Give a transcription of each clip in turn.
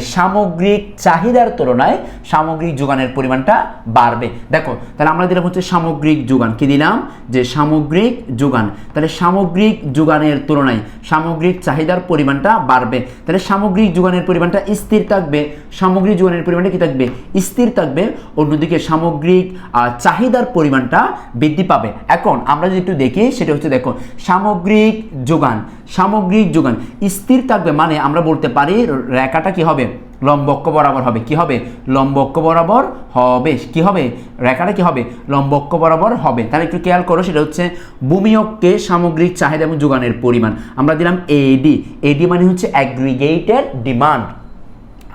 সামগ্রিক চাহিদার তুলনায় সামগ্রিক যোগানের পরিমাণটা বাড়বে। দেখো, তাহলে আমরা দিলাম হচ্ছে সামগ্রিক যোগান। কি দিলাম? যে সামগ্রিক যোগান। তাহলে সামগ্রিক যোগানের তুলনায় সামগ্রিক চাহিদার পরিমাণটা বাড়বে। তাহলে সামগ্রিক যোগানের পরিমাণটা স্থির থাকবে। সামগ্রিক যোগানের পরিমাণটা কি থাকবে? স্থির থাকবে। অন্যদিকে সামগ্রিক চাহিদার পরিমাণটা বৃদ্ধি পাবে। এখন আমরা যদি একটু দেখি, সেটা হচ্ছে দেখো, সামগ্রিক যোগান। সামগ্রিক যোগান। স্থির থাকবে মানে আমরা বলতে পারি রেখাটা কি হবে? লম্বক্ষ বরাবর হবে। কি হবে? লম্বক্ষ বরাবর হবে। কি হবে? রেখাটা কি হবে? লম্বক্ষ বরাবর হবে। তাহলে একটু খেয়াল করো, সেটা হচ্ছে ভূমিয়ককে সামগ্রিক চাহিদা এবং যোগানের পরিমাণ। আমরা দিলাম এডি এডি মানে হচ্ছে অ্যাগ্রিগেটেড ডিমান্ড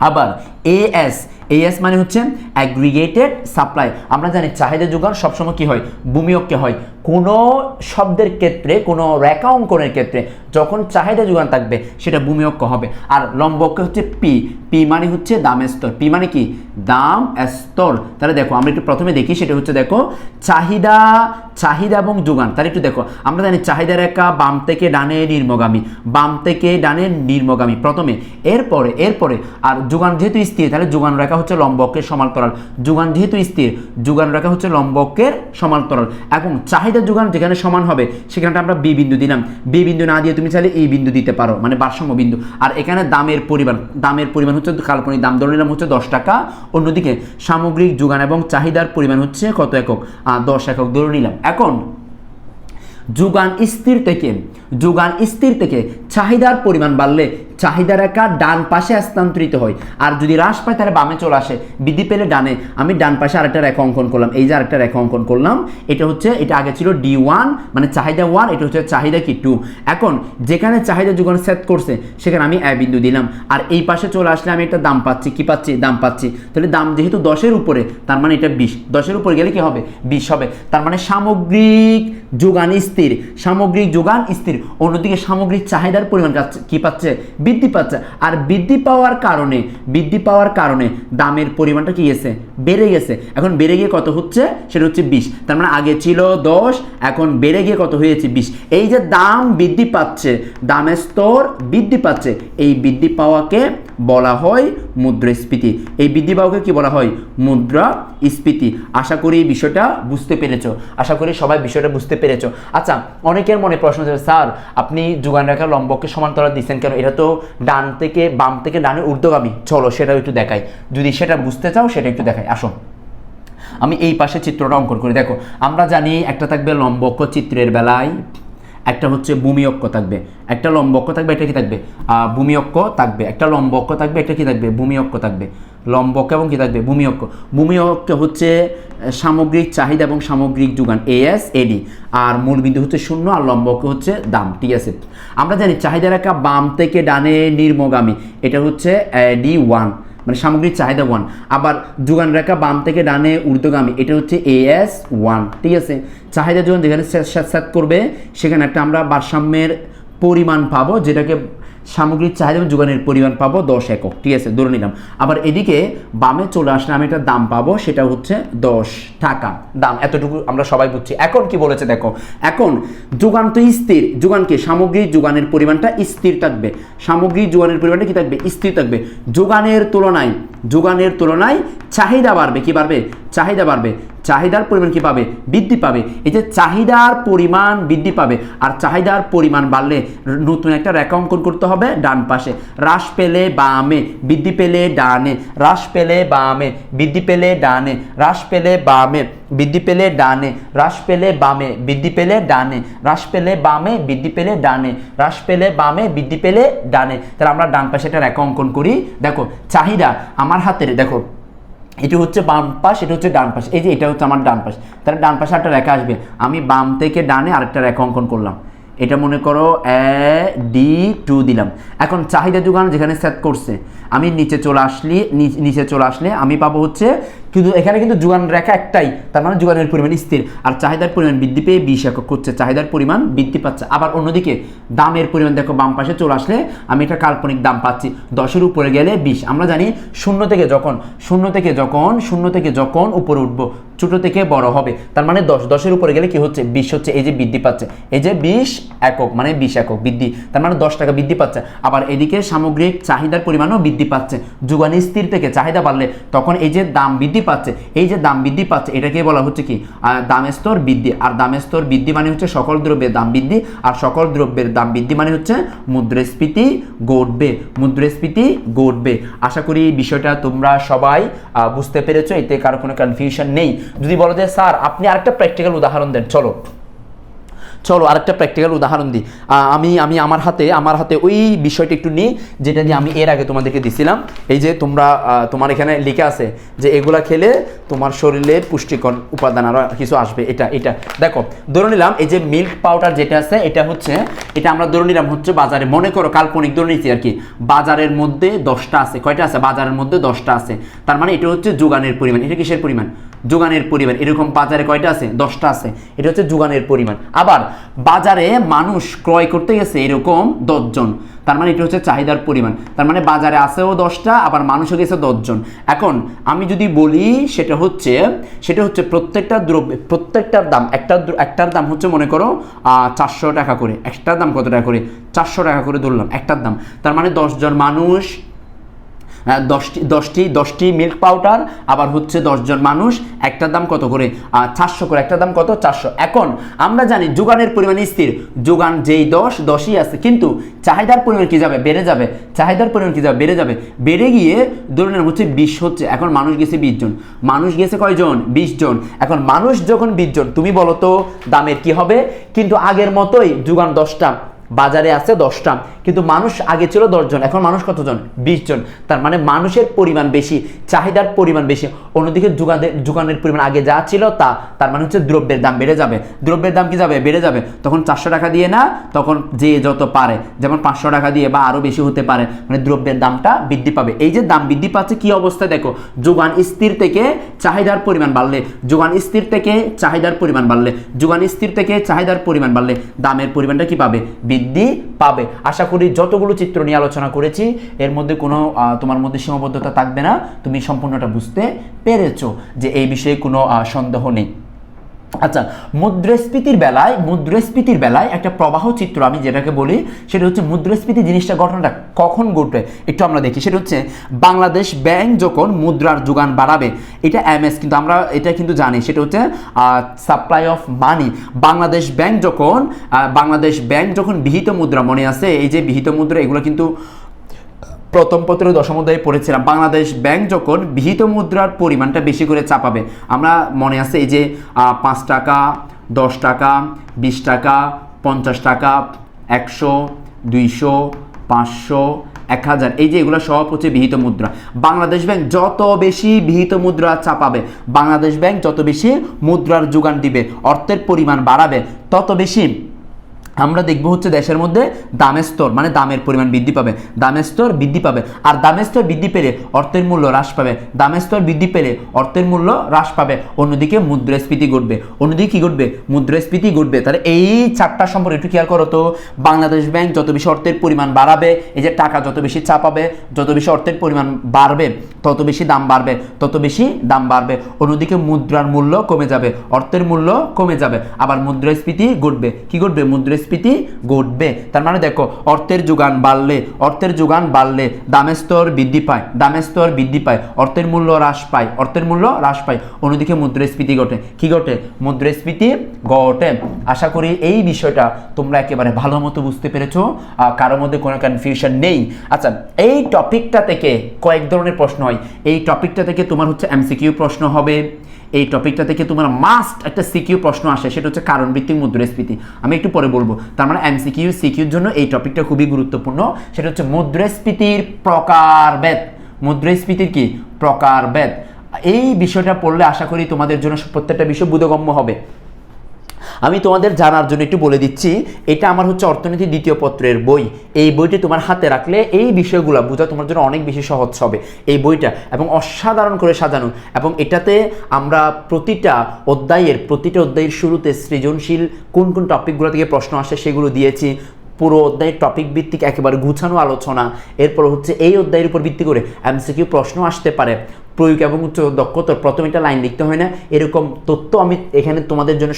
আবার এএস এএস মানে হচ্ছে অ্যাগ্রিগেটেড সাপ্লাই আমরা জানি চাহিদা যোগান সবসময় কি হয়? ভূমিয়ককে হয়। কোনো শব্দের ক্ষেত্রে, কোনো রেখা অঙ্কনের ক্ষেত্রে যখন চাহিদা যোগান থাকবে, সেটা ভূমিয়ক্ষ হবে। আর লম্বক্ষ হচ্ছে পি পি মানে হচ্ছে দাম স্তর। পি মানে কি? দাম স্তর। তাহলে দেখো, আমরা একটু প্রথমে দেখি, সেটা হচ্ছে দেখো, চাহিদা চাহিদা এবং যোগান। তাহলে একটু দেখো, আমরা জানি চাহিদা রেখা বাম থেকে ডানে নির্মগামী। বাম থেকে ডানে নির্মগামী, প্রথমে। এরপরে এরপরে, আর যোগান যেহেতু স্থির, তাহলে যোগান রেখা হচ্ছে লম্বকের সমান্তরাল। যোগান যেহেতু স্থির, যোগান রেখা হচ্ছে লম্বকের সমান্তরাল। এবং চাহিদা যোগান যেখানে সমান হবে, সেখানটা আমরা বি বিন্দু দিলাম। বি বিন্দু না দিয়ে তুমি চাইলে এই বিন্দু দিতে পারো মানে ভারসাম্য বিন্দু। আর এখানে দামের পরিমাণ দামের পরিমাণ হচ্ছে কাল্পনিক দাম ধরে নিলাম হচ্ছে দশ টাকা। অন্যদিকে সামগ্রিক যোগান এবং চাহিদার পরিমাণ হচ্ছে কত একক? দশ একক ধরে নিলাম। এখন, যোগান স্থির থেকে যোগান স্থির থেকে চাহিদার পরিমাণ বাড়লে চাহিদা রেখা ডান পাশে স্থানান্তরিত হয়। আর যদি হ্রাস পায় তাহলে বামে চলে আসে, বৃদ্ধি পেলে ডানে। আমি ডান পাশে আরেকটা রেখা অঙ্কন করলাম। এই যে আরেকটা রেখা অঙ্কন করলাম, এটা হচ্ছে, এটা আগে ছিল ডি ওয়ান মানে চাহিদা ওয়ান এটা হচ্ছে চাহিদা কি টু এখন যেখানে চাহিদা যোগান সেট করছে, সেখানে আমি এ বিন্দু দিলাম। আর এই পাশে চলে আসলে আমি একটা দাম পাচ্ছি। কি পাচ্ছি? দাম পাচ্ছি। তাহলে দাম যেহেতু দশের উপরে, তার মানে এটা বিশ। দশের উপরে গেলে কি হবে? বিশ হবে। তার মানে সামগ্রিক যোগান স্থির। সামগ্রিক যোগান স্থির। অন্যদিকে সামগ্রিক চাহিদার পরিমাণ কি পাচ্ছে? বৃদ্ধি পাচ্ছে। আর বৃদ্ধি পাওয়ার কারণে, বৃদ্ধি পাওয়ার কারণে দামের পরিমাণটা কি গেছে? বেড়ে গেছে। এখন বেড়ে গিয়ে কত হচ্ছে? সেটা হচ্ছে বিশ। তার মানে আগে ছিল দশ, এখন বেড়ে গিয়ে কত হয়েছে বিশ। এই যে দাম বৃদ্ধি পাচ্ছে, দামের স্তর বৃদ্ধি পাচ্ছে, এই বৃদ্ধি পাওয়াকে বলা হয় মুদ্রাস্ফীতি। এই বৃদ্ধি পাওয়াকে কি বলা হয়? মুদ্রা স্ফীতি আশা করি এই বিষয়টা বুঝতে পেরেছ। আশা করি সবাই বিষয়টা বুঝতে পেরেছ। আচ্ছা অনেকের মনে প্রশ্ন হচ্ছে স্যার আপনি যোগান রেখা লম্বকে সমান্তরাল দিচ্ছেন কেন? এটা তো ডান থেকে বাম থেকে ডানে ঊর্ধ্বগামী। চলো সেটা একটু দেখাই। যদি সেটা বুঝতে চাও, সেটা একটু দেখাই। আসো আমি এই পাশে চিত্রটা অঙ্কন করি। দেখো, আমরা জানি একটা থাকবে লম্বক চিত্রের বেলায় একটা হচ্ছে ভূমিয়ক্ষ থাকবে, একটা লম্বক্ষ থাকবে এটা কি থাকবে? ভূমি ভূমিয়ক্ষ থাকবে, একটা লম্বক্ষ থাকবে, একটা কি থাকবে? ভূমিয়ক্ষ থাকবে। লম্বক্ষ এবং কি থাকবে? ভূমি অক্ষ। ভূমিয়ক্ষ ভূমিয়ক্ষ হচ্ছে সামগ্রিক চাহিদা এবং সামগ্রিক যোগান এএস এডি আর মূল বিন্দু হচ্ছে শূন্য, আর লম্বক্ষ হচ্ছে দাম ঠিক আছে আমরা জানি চাহিদা রেখা বাম থেকে ডানে নির্মগামী, এটা হচ্ছে ডি ওয়ান মানে সামগ্রিক চাহিদা ওয়ান আবার যোগান রেখা বাম থেকে ডানে ঊর্ধ্বগামী, এটা হচ্ছে এ এস ওয়ান ঠিক আছে? চাহিদা যোগান যেখানে সেট করবে, সেখানে একটা আমরা ভারসাম্যের পরিমাণ পাবো, যেটাকে সামগ্রিক চাহিদা এবং যোগানের পরিমাণ পাবো দশ একক, ঠিক আছে? ধরে নিলাম। আবার এদিকে বামে চলে আসলে আমি একটা দাম পাবো, সেটা হচ্ছে দশ টাকা। দাম, এতটুকু আমরা সবাই বুঝছি। এখন কি বলেছে দেখো, এখন যোগান তো স্থির যোগানকে সামগ্রিক যোগানের পরিমাণটা স্থির থাকবে। সামগ্রিক যোগানের পরিমাণটা কি থাকবে? স্থির থাকবে। যোগানের তুলনায় যোগানের তুলনায় চাহিদা বাড়বে, কি বাড়বে? চাহিদা বাড়বে। চাহিদার পরিমাণ কি পাবে? বৃদ্ধি পাবে। এই যে চাহিদার পরিমাণ বৃদ্ধি পাবে। আর চাহিদার পরিমাণ বাড়লে নতুন একটা রেখা অঙ্কন করতে হবে ডান পাশে। হ্রাস পেলে বামে, বৃদ্ধি পেলে ডানে। হ্রাস পেলে বামে, বৃদ্ধি পেলে ডানে। হ্রাস পেলে বামে, বৃদ্ধি পেলে ডানে। হ্রাস পেলে বামে, বৃদ্ধি পেলে ডানে। হ্রাস পেলে বামে, বৃদ্ধি পেলে ডানে। হ্রাস পেলে বামে, বৃদ্ধি পেলে ডানে। তাহলে আমরা ডান পাশে একটা রেখা অঙ্কন করি। দেখো, চাহিদা আমার হাতের, দেখো এটি হচ্ছে বাম পাশ, এটা হচ্ছে ডান পাশ। এই যে এটা হচ্ছে আমার ডান পাশ। তাহলে ডান পাশে একটা রেখা আসবে। আমি বাম থেকে ডানে আরেকটা রেখা অঙ্কন করলাম। এটা মনে করো এ, ডি, টু দিলাম। এখন চাহিদা যোগান যেখানে সেট করছে, আমি নিচে চলে আসলি নিচ- চলে আসলে আমি পাবো হচ্ছে কিন্তু এখানে কিন্তু যোগান রেখা একটাই, তার মানে যোগানের পরিমাণ স্থির। আর চাহিদার পরিমাণ বৃদ্ধি পেয়ে বিশ একক করছে। চাহিদার পরিমাণ বৃদ্ধি পাচ্ছে। আবার অন্যদিকে, দামের পরিমাণ দেখো বাম পাশে চলে আসলে আমি একটা কাল্পনিক দাম পাচ্ছি। দশের উপরে গেলে বিশ। আমরা জানি শূন্য থেকে যখন, শূন্য থেকে যখন, শূন্য থেকে যখন উপরে উঠবো, ছোট থেকে বড় হবে। তার মানে দশ, দশের উপরে গেলে কি হচ্ছে? বিশ হচ্ছে, এই যে বৃদ্ধি পাচ্ছে। এই যে বিশ একক মানে বিশ একক বৃদ্ধি। তার মানে দশ টাকা বৃদ্ধি পাচ্ছে। আবার এদিকে সামগ্রিক চাহিদার পরিমাণও বৃদ্ধি পাচ্ছে। যোগান স্থির থেকে চাহিদা বাড়লে তখন এই যে দাম বৃদ্ধি পাচ্ছে। এই যে দাম বৃদ্ধি পাচ্ছে এটাকে বলা হচ্ছে কি? দামের স্তর বৃদ্ধি। আর দামের স্তর বৃদ্ধি মানে হচ্ছে সকল দ্রব্যের দাম বৃদ্ধি। আর সকল দ্রব্যের দাম বৃদ্ধি মানে হচ্ছে মুদ্রাস্ফীতি ঘটবে। মুদ্রাস্ফীতি ঘটবে। আশা করি বিষয়টা তোমরা সবাই বুঝতে পেরেছ। এতে কারও কোনো কনফিউশন নেই। যদি বলো যে, স্যার, আপনি আরেকটা প্র্যাকটিক্যাল উদাহরণ দেন। চলো। চলো আরেকটা প্র্যাকটিক্যাল উদাহরণ দিই। আমি আমি আমার হাতে আমার হাতে ওই বিষয়টা একটু নিই, যেটা দিয়ে আমি এর আগে তোমাদেরকে দিছিলাম। এই যে তোমরা তোমার এখানে লিখে আছে যে এগুলা খেলে তোমার শরীরের পুষ্টিকর উপাদান আরও কিছু আসবে। এটা এটা। দেখো, ধরে নিলাম এই যে মিল্ক পাউডার যেটা আছে, এটা হচ্ছে, এটা আমরা ধরে নিলাম হচ্ছে বাজারে। মনে করো কাল্পনিক, ধরে নিচ্ছি আর কি। বাজারের মধ্যে দশটা আছে। কয়টা আছে? বাজারের মধ্যে দশটা আছে। তার মানে এটা হচ্ছে যোগানের পরিমাণ। এটা কিসের পরিমাণ? যোগানের পরিমাণ। এরকম বাজারে কয়টা আছে? দশটা আছে। এটা হচ্ছে যোগানের পরিমাণ। আবার বাজারে মানুষ ক্রয় করতে গেছে এরকম দশজন। তার মানে এটা হচ্ছে চাহিদার পরিমাণ। তার মানে বাজারে আছেও দশটা, আবার মানুষও গেছে দশজন। এখন আমি যদি বলি সেটা হচ্ছে সেটা হচ্ছে প্রত্যেকটা দ্রব্য, প্রত্যেকটার দাম, একটা একটার দাম হচ্ছে মনে করো চারশো টাকা করে। একটার দাম কত টাকা করে? চারশো টাকা করে ধরলাম, একটার দাম। তার মানে দশজন মানুষ দশটি দশটি দশটি মিল্ক পাউডার আবার হচ্ছে দশজন মানুষ একটার দাম কত করে? চারশো করে একটার দাম কত? চারশো। এখন আমরা জানি যোগানের পরিমাণ স্থির। যোগান যেই দশ, দশই আছে, কিন্তু চাহিদার পরিমাণ কি যাবে? বেড়ে যাবে। চাহিদার পরিমাণ কি যাবে? বেড়ে যাবে। বেড়ে গিয়ে ধরে নেন হচ্ছে বিশ হচ্ছে, এখন মানুষ গেছে বিশ জন। মানুষ গেছে কয়জন? বিশ জন। এখন মানুষ যখন বিশ জন, তুমি বলো তো দামের কি হবে? কিন্তু আগের মতোই যোগান দশটা বাজারে আছে দশটা। কিন্তু মানুষ আগে ছিল দশজন, এখন মানুষ কতজন? বিশ জন তার মানে মানুষের পরিমাণ বেশি, চাহিদার পরিমাণ বেশি। অন্যদিকে যোগানের যোগানের পরিমাণ আগে যা ছিল তা, তার মানে হচ্ছে দ্রব্যের দাম বেড়ে যাবে। দ্রব্যের দাম কি যাবে? বেড়ে যাবে। তখন চারশো টাকা দিয়ে না, তখন যে যত পারে, যেমন পাঁচশো টাকা দিয়ে বা আরও বেশি হতে পারে মানে দ্রব্যের দামটা বৃদ্ধি পাবে। এই যে দাম বৃদ্ধি পাচ্ছে, কি অবস্থায় দেখো? যোগান স্থির থেকে চাহিদার পরিমাণ বাড়লে, যোগান স্থির থেকে চাহিদার পরিমাণ বাড়লে, যোগান স্থির থেকে চাহিদার পরিমাণ বাড়লে, দামের পরিমাণটা কি পাবে? বৃদ্ধি পাবে। আশা করি যতগুলো চিত্র নিয়ে আলোচনা করেছি, এর মধ্যে কোনো তোমার মধ্যে সীমাবদ্ধতা থাকবে না। তুমি সম্পূর্ণটা বুঝতে পেরেছ যে এই বিষয়ে কোনো সন্দেহ নেই। আচ্ছা মুদ্রাস্ফীতির বেলায় মুদ্রাস্ফীতির বেলায় একটা প্রবাহ চিত্র আমি যেটাকে বলি, সেটা হচ্ছে মুদ্রাস্ফীতি জিনিসটা ঘটনাটা কখন ঘটবে? একটু আমরা দেখি। সেটা হচ্ছে বাংলাদেশ ব্যাংক যখন মুদ্রার যোগান বাড়াবে, এটা এম এস কিন্তু আমরা এটা কিন্তু জানি। সেটা হচ্ছে supply of money Bangladesh bank যখন বাংলাদেশ ব্যাংক যখন বিহিত মুদ্রা, মনে আছে? এই যে বিহিত মুদ্রা, এগুলো কিন্তু প্রথম পত্রে দশম অধ্যায়ে পড়েছিলাম, বাংলাদেশ ব্যাংক যখন বিহিত মুদ্রার পরিমাণটা বেশি করে চাপাবে, আমরা মনে আছে এই যে পাঁচ টাকা, দশ টাকা, বিশ টাকা, পঞ্চাশ টাকা, একশো, দুইশো, পাঁচশো, এক হাজার, এই যে এগুলো সব হচ্ছে বিহিত মুদ্রা। বাংলাদেশ ব্যাংক যত বেশি বিহিত মুদ্রা চাপাবে, বাংলাদেশ ব্যাংক যত বেশি মুদ্রার যোগান দিবে, অর্থের পরিমাণ বাড়াবে, তত বেশি আমরা দেখব হচ্ছে দেশের মধ্যে দামের স্তর মানে দামের পরিমাণ বৃদ্ধি পাবে। দামের স্তর বৃদ্ধি পাবে। আর দামের স্তর বৃদ্ধি পেলে অর্থের মূল্য হ্রাস পাবে। দামের স্তর বৃদ্ধি পেলে অর্থের মূল্য হ্রাস পাবে। অন্যদিকে মুদ্রাস্ফীতি ঘটবে। অন্যদিকে কি ঘটবে? মুদ্রাস্ফীতি ঘটবে। তাহলে এই চারটা সম্পর্কে একটু খেয়াল করো তো। বাংলাদেশ ব্যাংক যত বেশি অর্থের পরিমাণ বাড়াবে, এই যে টাকা যত বেশি চাপাবে, যত বেশি অর্থের পরিমাণ বাড়বে, তত বেশি দাম বাড়বে, তত বেশি দাম বাড়বে। অন্যদিকে মুদ্রার মূল্য কমে যাবে, অর্থের মূল্য কমে যাবে। আবার মুদ্রাস্ফীতি ঘটবে। কি ঘটবে? মুদ্রাস্ফীতি ঘটবে। তার মানে দেখো, অর্থের যোগান বাড়লে, অর্থের যোগান বাড়লে দামের স্তর বৃদ্ধি পায়, দামের স্তর বৃদ্ধি পায়, অর্থের মূল্য হ্রাস পায়, অর্থের মূল্য হ্রাস পায়। অন্যদিকে মুদ্রাস্ফীতি ঘটে। কি ঘটে? মুদ্রাস্ফীতি ঘটে। আশা করি এই বিষয়টা তোমরা একেবারে ভালো মতো বুঝতে পেরেছ কারোর মধ্যে কোনো কনফিউশন নেই। আচ্ছা এই টপিকটা থেকে কয়েক ধরনের প্রশ্ন হয়। এই টপিকটা থেকে তোমার হচ্ছে এমসিকিউ প্রশ্ন হবে। এই টপিকটা থেকে তোমার মাস্ট একটা সিকিউ প্রশ্ন আসে, সেটা হচ্ছে কারণ ভিত্তিক মুদ্রাস্ফীতি। আমি একটু পরে বলব, তার মানে এমসিকিউ সিকিউর জন্য এই টপিকটা খুবই গুরুত্বপূর্ণ, সেটা হচ্ছে মুদ্রাস্ফীতির প্রকারভেদ মুদ্রাস্ফীতির কি? প্রকারভেদ এই বিষয়টা পড়লে আশা করি তোমাদের জন্য প্রত্যেকটা বিষয় বোধগম্য হবে। আমি তোমাদের জানার জন্য একটু বলে দিচ্ছি, এটা আমার হচ্ছে অর্থনীতি দ্বিতীয় পত্রের বই। এই বইটি তোমার হাতে রাখলে এই বিষয়গুলো বোঝা তোমার জন্য অনেক বেশি সহজ হবে, এই বইটা, এবং অসাধারণ করে সাজানো। এবং এটাতে আমরা প্রতিটা অধ্যায়ের প্রতিটা অধ্যায়ের শুরুতে সৃজনশীল কোন কোন টপিকগুলো থেকে প্রশ্ন আসে সেগুলো দিয়েছি। পুরো অধ্যায়ের টপিক ভিত্তিক একেবারে গুছানো আলোচনা। এরপর হচ্ছে এই অধ্যায়ের উপর ভিত্তি করে এমসিকিউ প্রশ্ন আসতে পারে। প্রয়োগ এবং উচ্চ দক্ষতার প্রথমে একটা লাইন লিখতে হয় না। এরকম তথ্য আমি এখানে তোমাদের জন্য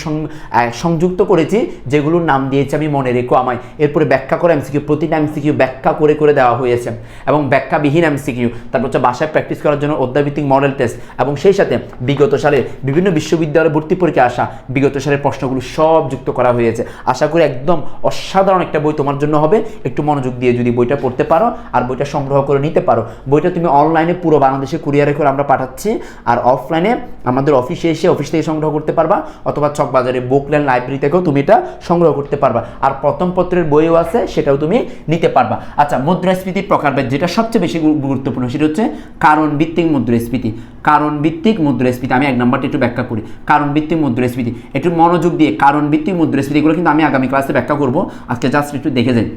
সংযুক্ত করেছি, যেগুলোর নাম দিয়েছি আমি মনে রেখো আমায়। এরপরে ব্যাখ্যা করে এমসিকিউ প্রতিটা এমসিকিউ ব্যাখ্যা করে করে দেওয়া হয়েছে। এবং ব্যাখ্যাবিহীন এমসিকিউ তারপর হচ্ছে বাসায় প্র্যাকটিস করার জন্য অধ্যায়ভিত্তিক মডেল টেস্ট এবং সেই সাথে বিগত সালে বিভিন্ন বিশ্ববিদ্যালয়ে ভর্তি পরীক্ষা আসা, বিগত সালের প্রশ্নগুলো সব যুক্ত করা হয়েছে। আশা করি একদম অসাধারণ একটা বই তোমার জন্য হবে। একটু মনোযোগ দিয়ে যদি বইটা পড়তে পারো, আর বইটা সংগ্রহ করে নিতে পারো। বইটা তুমি অনলাইনে পুরো বাংলাদেশে কুরিয়ারে করে আমরা পাঠাচ্ছি আর অফলাইনে আমাদের অফিসে এসে অফিস থেকে সংগ্রহ করতে পারবা অথবা চকবাজারে বুকল্যান্ড লাইব্রেরি থেকেও তুমি এটা সংগ্রহ করতে পারবা। আর প্রথম পত্রের বইও আছে, সেটাও তুমি নিতে পারবা। আচ্ছা মুদ্রাস্ফীতির প্রকারভেদ যেটা সবচেয়ে বেশি গুরুত্বপূর্ণ সেটা হচ্ছে কারণ ভিত্তিক মুদ্রাস্ফীতি। কারণ ভিত্তিক মুদ্রাস্ফীতি, আমি এক নম্বরটা একটু ব্যাখ্যা করি। কারণ ভিত্তিক মুদ্রাস্ফীতি, একটু মনোযোগ দিয়ে কারণ ভিত্তিক মুদ্রাস্ফীতি এগুলো কিন্তু আমি আগামী ক্লাসে ব্যাখ্যা করব। আজকে জাস্ট একটু দেখে যাই।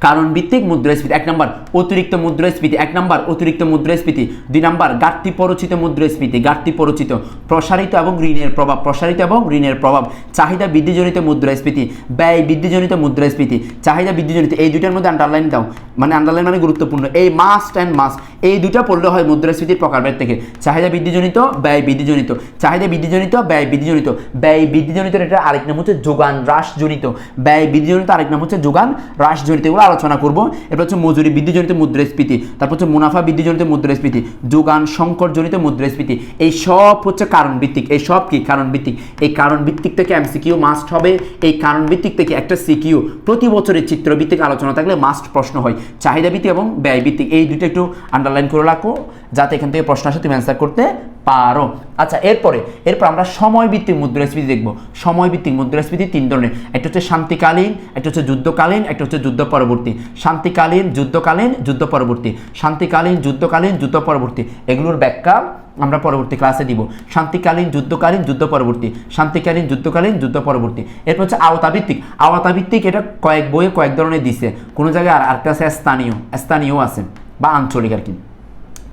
কারণ ভিত্তিক মুদ্রাস্ফীতি, এক নম্বর অতিরিক্ত মুদ্রাস্ফীতি, এক নম্বর অতিরিক্ত মুদ্রাস্ফীতি, দুই নম্বর ঘাটতি পরচিত মুদ্রাস্ফীতি, ঘাটতি পরচিত, প্রসারিত এবং ঋণের প্রভাব, প্রসারিত এবং ঋণের প্রভাব, চাহিদা বৃদ্ধিজনিত মুদ্রাস্ফীতি, ব্যয় বৃদ্ধিজনিত মুদ্রাস্ফীতি, চাহিদা বৃদ্ধিজনিত, এই দুইটার মধ্যে আন্ডারলাইন দাও মানে আন্ডারলাইন মানে গুরুত্বপূর্ণ, এই মাস্ট অ্যান্ড মাস্ট এই দুইটা পড়লে হয় মুদ্রাস্ফীতির প্রকারভেদ থেকে, চাহিদা বৃদ্ধিজনিত, ব্যয় বৃদ্ধিজনিত, চাহিদা বৃদ্ধিজনিত, ব্যয় বৃদ্ধিজনিত ব্যয় বৃদ্ধিজনিত এটা আরেক নাম হচ্ছে যোগান হ্রাসজনিত, ব্যয় বৃদ্ধিজনিত আরেক নাম হচ্ছে যোগান হ্রাসজনিত, এগুলো আলোচনা করব। এরপর হচ্ছে মজুরি বৃদ্ধিজনিত মুদ্রাস্ফীতি, তারপর হচ্ছে মুনাফা বৃদ্ধিজনিত মুদ্রাস্ফীতি, যোগান সংকটজনিত মুদ্রাস্ফীতি, এই সব হচ্ছে কারণ ভিত্তিক এই সব কি? কারণ ভিত্তিক এই কারণ ভিত্তিক থেকে এমসিকিউ মাস্ট হবে। এই কারণ ভিত্তিক থেকে একটা সিকিউ প্রতি বছরের চিত্র চিত্রভিত্তিক আলোচনা থাকলে মাস্ট প্রশ্ন হয়। চাহিদা ভিত্তিক এবং ব্যয় ভিত্তিক এই দুটো একটু আন্ডারলাইন করে রাখো, যাতে এখান থেকে প্রশ্ন আসে, তুমি অ্যান্সার করতে পারো। আচ্ছা এরপরে, এরপর আমরা সময় ভিত্তিক মুদ্রাস্ফীতি দেখব। সময় ভিত্তিক মুদ্রাস্ফীতি তিন ধরনের। একটা হচ্ছে শান্তিকালীন, একটা হচ্ছে যুদ্ধকালীন, একটা হচ্ছে যুদ্ধ পরবর্তী। শান্তিকালীন, যুদ্ধকালীন, যুদ্ধ পরবর্তী। শান্তিকালীন, যুদ্ধকালীন, যুদ্ধ পরবর্তী। এগুলোর ব্যাখ্যা আমরা পরবর্তী ক্লাসে দিব। শান্তিকালীন, যুদ্ধকালীন, যুদ্ধ পরবর্তী। শান্তিকালীন, যুদ্ধকালীন, যুদ্ধ পরবর্তী। এরপর হচ্ছে আওতাভিত্তিক। আওতাভিত্তিক এটা কয়েক বইয়ে কয়েক ধরনের দিছে। কোনো জায়গায় আর আরেকটা আছে স্থানীয়। স্থানীয় আছে বা আঞ্চলিক আর কি।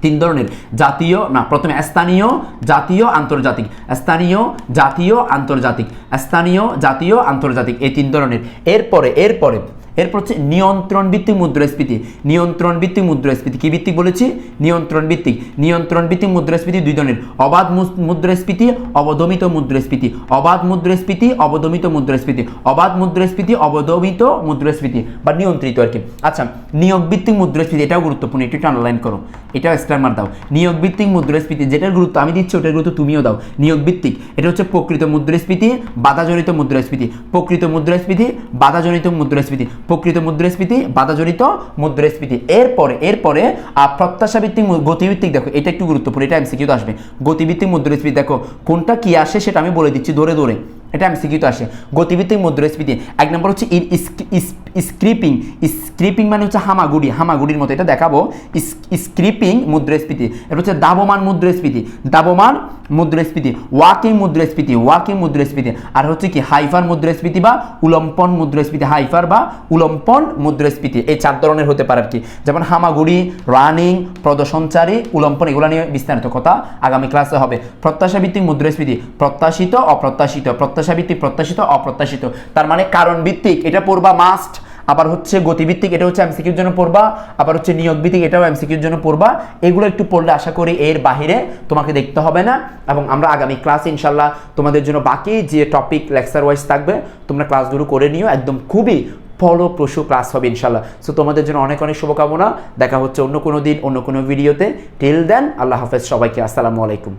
তিন ধরনের, জাতীয়, না, প্রথমে স্থানীয়, জাতীয়, আন্তর্জাতিক। স্থানীয়, জাতীয়, আন্তর্জাতিক। স্থানীয়, জাতীয়, আন্তর্জাতিক, এই তিন ধরনের। এরপরে এরপরে এরপর হচ্ছে নিয়ন্ত্রণ ভিত্তিক মুদ্রাস্ফীতি। নিয়ন্ত্রণ ভিত্তিক মুদ্রাস্ফীতি কি ভিত্তিক বলেছি? নিয়ন্ত্রণ ভিত্তিক নিয়ন্ত্রণ ভিত্তিক মুদ্রাস্ফীতি দুই ধরনের। অবাধ মুদ্রাস্ফীতি অবদমিত মুদ্রাস্ফীতি। অবাধ মুদ্রাস্ফীতি অবদমিত মুদ্রাস্ফীতি। অবাধ মুদ্রাস্ফীতি অবদমিত মুদ্রাস্ফীতি। বা নিয়ন্ত্রিত আর কি। আচ্ছা নিয়োগ ভিত্তিক মুদ্রাস্ফীতি, এটাও গুরুত্বপূর্ণ। একটু আন্ডারলাইন করো। এটাও স্ক্রামার দাও। নিয়োগ ভিত্তিক মুদ্রাস্ফীতি, যেটার গুরুত্ব আমি দিচ্ছি, ওটার গুরুত্ব তুমিও দাও। নিয়োগ ভিত্তিক এটা হচ্ছে প্রকৃত মুদ্রাস্ফীতি, বাধাজনিত মুদ্রাস্ফীতি। প্রকৃত মুদ্রাস্ফীতি, বাধাজনিত মুদ্রাস্ফীতি। প্রকৃত মুদ্রাস্ফীতি বাধাজনিত মুদ্রাস্ফীতি। এরপরে এরপরে আহ, প্রত্যাশা ভিত্তিক গতিভিত্তিক দেখো এটা একটু গুরুত্বপূর্ণ এটা এমসিকিউতে আসবে। গতিভিত্তিক মুদ্রাস্ফীতি দেখো কোনটা কি আসে সেটা আমি বলে দিচ্ছি ধরে ধরে এটা এমসিকিউতে আসে। গতিভিত্তিক মুদ্রাস্ফীতি এক নম্বর হচ্ছে স্ক্রিপিং। স্ক্রিপিং মানে হচ্ছে হামাগুড়ি। হামাগুড়ির মতো এটা দেখাবো। স্ক্রিপিং মুদ্রাস্ফীতি এটা হচ্ছে দাবমান মুদ্রাস্ফীতি দাবমান মুদ্রাস্ফীতি ওয়াকিং মুদ্রাস্ফীতি ওয়াকিং মুদ্রাস্ফীতি আর হচ্ছে কি হাইফার মুদ্রাস্ফীতি বা উলম্পন মুদ্রাস্ফীতি হাইফার বা উলম্পন মুদ্রাস্ফীতি এই চার ধরনের হতে পারে আর কি। যেমন হামাগুড়ি, রানিং, প্রদর্শনচারী, উলম্পন এগুলো নিয়ে বিস্তারিত কথা আগামী ক্লাসে হবে। প্রত্যাশাভিত্তিক মুদ্রাস্ফীতি প্রত্যাশিত, অপ্রত্যাশিত। প্রত্যাশা ভিত্তিক প্রত্যাশিত, অপ্রত্যাশিত। তার মানে কারণ ভিত্তিক, এটা পড়বা মাস্ট আবার হচ্ছে গতিভিত্তিক, এটা হচ্ছে এমসিকিউর জন্য পড়বা, আবার হচ্ছে নিয়োগ ভিত্তিক, এটাও এমসিকিউর জন্য পড়বা। এগুলো একটু পড়লে আশা করি এর বাহিরে তোমাকে দেখতে হবে না, এবং আমরা আগামী ক্লাস ইনশাল্লাহ তোমাদের জন্য বাকি যে টপিক লেকচার ওয়াইজ থাকবে, তোমরা ক্লাসগুলো করে নিও, একদম খুবই ফলপ্রসূ ক্লাস হবে ইনশাল্লাহ সো তোমাদের জন্য অনেক অনেক শুভকামনা, দেখা হচ্ছে অন্য কোনো দিন, অন্য কোনো ভিডিওতে টিল দেন আল্লাহ হাফেজ সবাইকে, আসসালামু আলাইকুম।